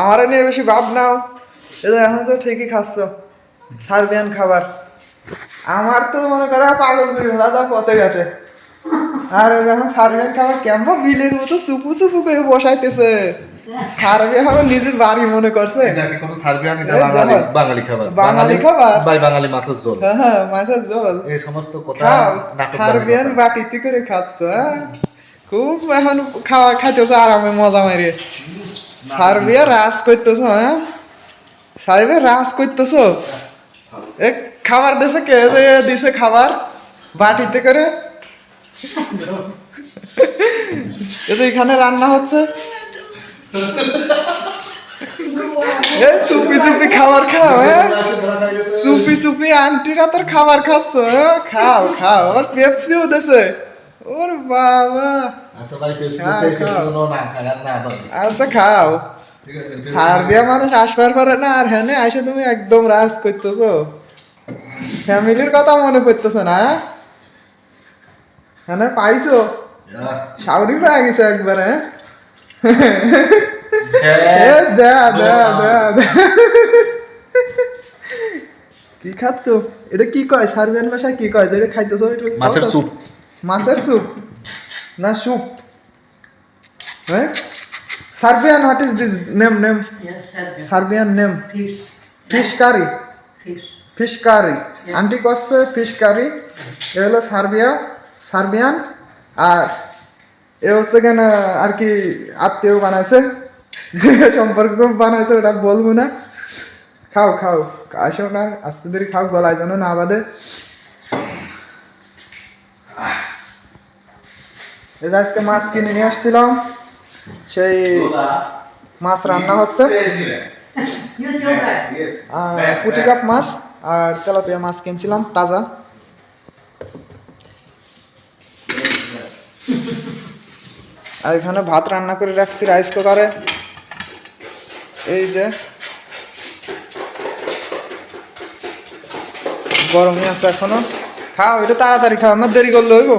আমার নিয়ে বেশি ভাব নাও। যে এখন তো ঠিকই খাচ্ছ সার্বিয়ান খাবার। আমার তো মনে করো পাগল করে ভেলা যা পথে ঘাটে। আর যখন সার্বিয়ান খাবার কেমন বিলের মতো চুপু চুপু করে বসাইতেছে। সার্বিয়া খাবার নিজের বাড়ি মনে করছে। এটা কোনো সার্বিয়ান এটা বাঙালি বাঙালি খাবার? বাঙালি খাবার? বাই বাঙালি মাছের ঝোল। হ্যাঁ হ্যাঁ মাছের ঝোল। এই সমস্ত কথা খাও সার্বিয়ান বাটিতে করে খাচ্ছ হ্যাঁ? খুব এখন খাওয়া খাইতেছ আরামে মজা মারিয়ে সার্বিয়া রাস করতেছ হ্যাঁ? সার্বিয়া রাস করতেছ? এ খাবার দেশে কে? যে দিছে খাবার বাটিতে করে? এই যে এখানে রান্না হচ্ছে? এ চুপি চুপি খাবার খাও হ্যাঁ? চুপি চুপি আন্টিরা তোর খাবার খাচ্ছ হ্যাঁ? খাও খাও ওর পেপসিও দেছে। ওর বাবা। আচ্ছা ভাই পেপসি সেই পেপসি না খায় না আচ্ছা খাও। সার্বিয়া মানুষ আসবার পারে না আর হ্যাঁ আইসে তুমি একদম রাজ করতেছো। ফ্যামিলির কথা মনে পড়তেছে না? হ্যাঁ? হ্যাঁ পাইছো? সাউরি পাই গেছে একবারে হ্যাঁ? দেয়া। কি খাচ্ছ? এটা কি কয়? সার্বিয়ান ভাষায় কি কয়? যেটা খাইতেছো মাছের স্যুপ মাছের স্যুপ না স্যুপ হ্যাঁ Serbian what is this name name Serbian name fish curry fish curry aunty করছে ফিশ কারি এ হলো সার্বিয়া সার্বিয়ান আর এ হচ্ছে কেন আর কি আত্মীয় বানাইছে? যে সম্পর্ক বানাইছে ওটা বলব না। খাও খাও। আসো না আস্তে ধরে খাও গলায় যেন না বাদে এই যে আজকে মাছ কিনে নিয়ে আসছিলাম সেই মাছ রান্না হচ্ছে. আর পুঁটি কাপ মাছ আর তেলাপিয়া মাছ কিনছিলাম তাজা। আর এখানে ভাত রান্না করে রাখছি রাইস কুকারে। এই যে গরমই আছে এখনও। খাও এটা তাড়াতাড়ি খাও আমার দেরি করলে হইব।